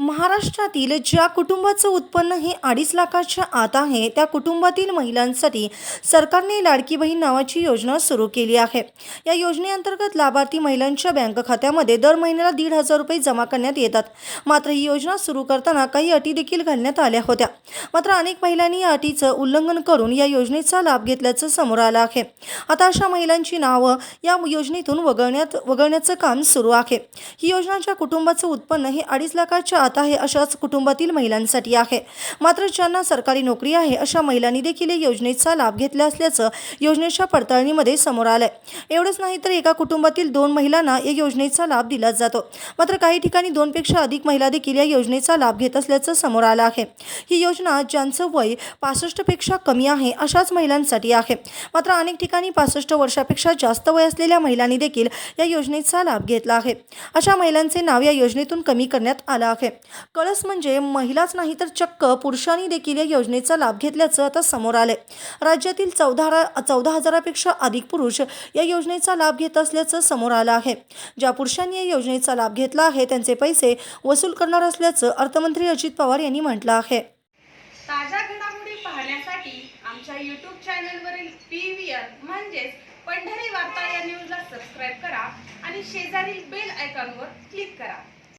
महाराष्ट्रातील ज्या कुटुंबाचं उत्पन्न हे अडीच लाखाच्या आत आहे त्या कुटुंबातील महिलांसाठी सरकारने लाडकी बहीण नावाची योजना सुरू केली आहे. या योजनेअंतर्गत लाभार्थी महिलांच्या बँक खात्यामध्ये दर महिन्याला दीड हजार रुपये जमा करण्यात येतात. मात्र ही योजना सुरू करताना काही अटी देखील घालण्यात आल्या होत्या. मात्र अनेक महिलांनी या अटीचं उल्लंघन करून या योजनेचा लाभ घेतल्याचं समोर आलं आहे. आता अशा महिलांची नावं या योजनेतून वगळण्यात वगळण्याचं काम सुरू आहे. ही योजना ज्या कुटुंबाचं उत्पन्न हे अडीच लाखाच्या आत हे अशाच कुटुंबातील महिलांसाठी आहे. मात्र ज्यांना सरकारी नोकरी आहे अशा महिलांनी देखील या योजनेचा लाभ घेतला असल्याचं योजनेच्या पडताळणीमध्ये समोर आलंय. एवढंच नाही तर एका कुटुंबातील दोन महिलांना या योजनेचा लाभ दिला जातो. मात्र काही ठिकाणी दोनपेक्षा अधिक महिला देखील या योजनेचा लाभ घेत असल्याचं समोर आलं आहे. ही योजना ज्यांचं वय पासष्टपेक्षा कमी आहे अशाच महिलांसाठी आहे. मात्र अनेक ठिकाणी पासष्ट वर्षापेक्षा जास्त वय असलेल्या महिलांनी देखील या योजनेचा लाभ घेतला आहे. अशा महिलांचे नाव या योजनेतून कमी करण्यात आलं आहे. कळस म्हणजे महिलाच नाही तर चक्क पुरुषांनी देखील या योजनेचा लाभ घेतल्याचं आता समोर आलंय. राज्यातील चौदा चौदा हजारापेक्षा अधिक पुरुष या योजनेचा लाभ घेत असल्याचं समोर आलं आहे. ज्या पुरुषांनी या योजनेचा लाभ घेतला आहे त्यांचे पैसे वसूल करणार असल्याचं अर्थमंत्री अजित पवार यांनी म्हटलं आहे. ताज्या घडामोडी पाहण्यासाठी आमच्या यूट्यूब चॅनलवरील पी व्ही आर म्हणजेच पंढरी वार्ता या न्यूजला सबस्क्राईब करा आणि शेजारील बेल आयकॉनवर क्लिक करा.